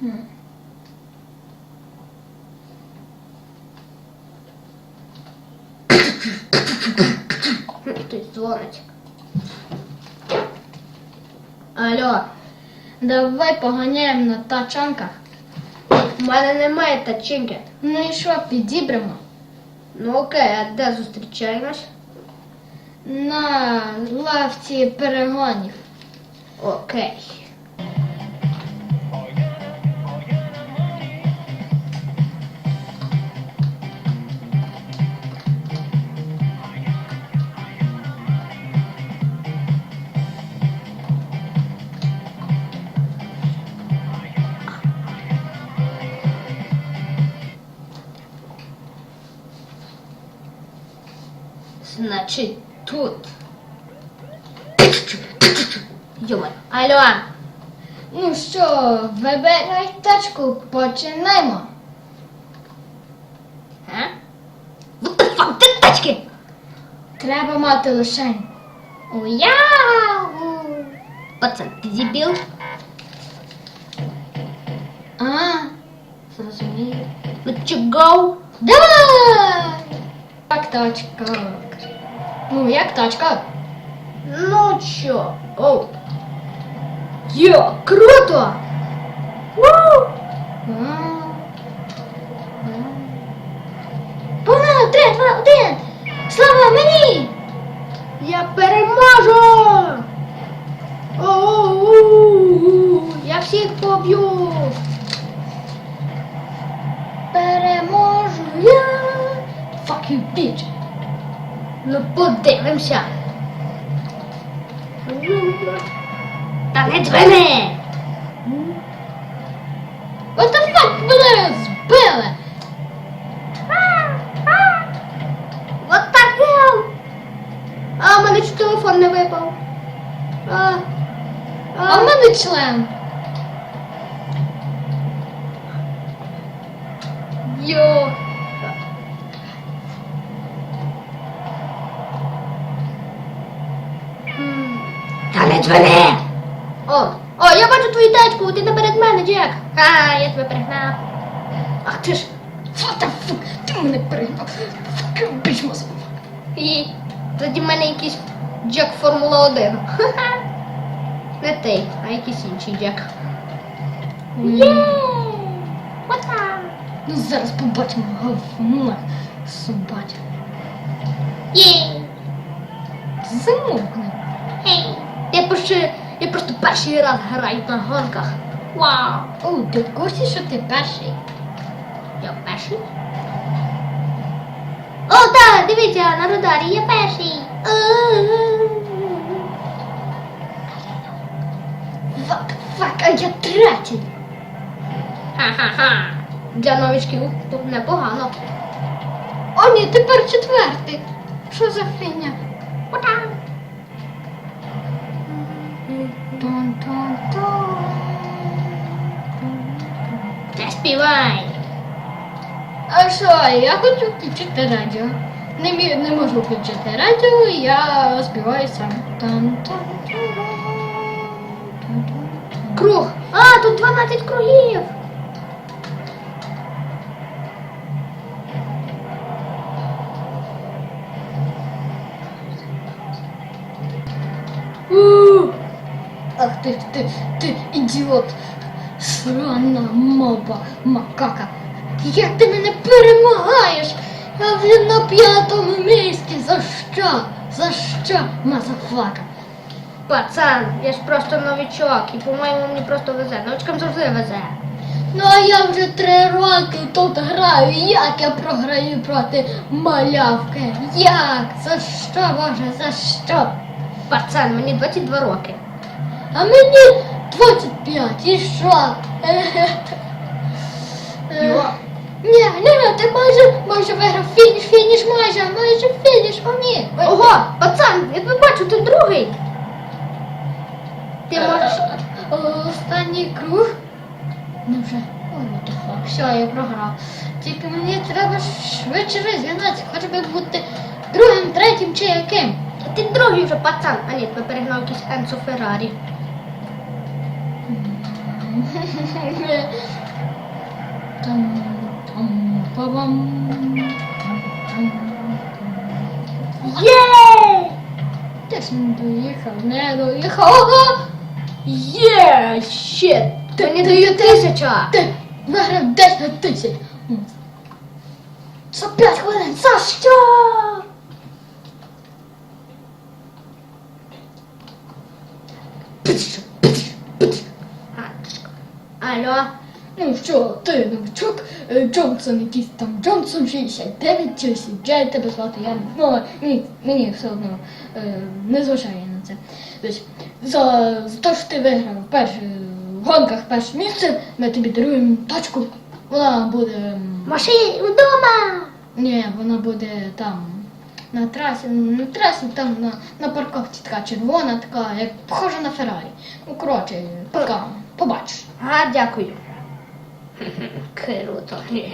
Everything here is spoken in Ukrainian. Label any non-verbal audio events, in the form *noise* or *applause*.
Хм. *coughs* Хтось дзвонить. Алло, Давай поганяємо на тачанках. в мене немає тачинки. Ну і що, підібремо? Ну окей, а де зустрічаємось? На лавці перегонів. Окей. Значить, тут. Йома. Алло. Ну що, вибирай тачку, починаємо. А? What the fuck? Де тачки? Треба мати лишень. Уяу! Пацан, ти дебіл? А, зрозумію. Let's go. Давай! Як тачка? Ну, як тачка? Ну чо? Оу. Йо, круто! Вау! Погнали, три, два, один! Слава мені! Я переможу! Оу! Я всіх поб'ю! Переможу я! Fuck you, bitch! Ну подивимося. Та не дзвони! What the fuck, мене збили! What the hell? А, в мене телефон не випав. А, А в мене член. Йо. Та не! О, о, я бачу твою тачку, ти наперед мене, Джек. Ха, я тебе перегнав. Ах ти ж. What? Ти мене перегнав. Fuck you. І тоді в мене якийсь Джек Формула 1. Ха-ха. *laughs* Не ти, а якийсь інший Джек. Є! Ота! Ну зараз побачимо говна собача. Є! Замовкни. Ей! Я просто, перший раз граю на гонках. Вау! О, ти в курсі, що ти перший? Я перший? О, так, дивіться, на радарі я перший. Fuck, fuck, а я третій. Ха-ха-ха. Для новичків непогано. О, ні, тепер четвертий. Що за фігня? Співай. А що, я хочу включити радіо. Не, мі- не можу включити радіо, я співаю сам. Тан-тан-тан. Круг. А, тут 12 кругів. Ах ти, ти, ти ідіот, срана моба, макака. Як ти мене перемагаєш? Я вже на п'ятому місці. За що? За що, мазафака? Пацан, я ж просто новичок і, по-моєму, мені просто везе. Новичкам завжди везе. Ну а я вже три роки тут граю. Як я програю проти малявки? Як? За що, Боже, за що? Пацан, мені 22 роки. А мені 25, і що? Ні, ні, ти майже, майже виграв фініш, фініш майже, майже фініш, о ні. Ого, пацан, я тебе бачу, ти другий. Ти можеш. Останній круг. Ну вже, ой, what все, я програв. Тільки мені треба швидше розігнатися, хоч би бути другим, третім чи яким. ти другий вже пацан. А ні, тебе перегнав якийсь Енцо Феррарі. Там, там, па-бам, там, там, там. Є! Десь не доїхав, не доїхав. Є! Ще! Мені ти- дають тисяча! Ти виграв 10 тисяч. За 5 хвилин. За що? А, Алло? Ну що, ти новичок, Е, Джонсон, якийсь там Джонсон 69 чи 69 тебе звати, я не знаю, мені, мені все одно е, не зважає на це. Тобто, за, за те, що ти виграв перше, в гонках перше місце, ми тобі даруємо тачку. Вона буде. м, Машині вдома! Ні, вона буде там. На трасі, на трасі там на, на парковці така червона, така, як похожа на Феррарі. Ну, коротше, пока, побачиш. А, дякую. Круто. *laughs*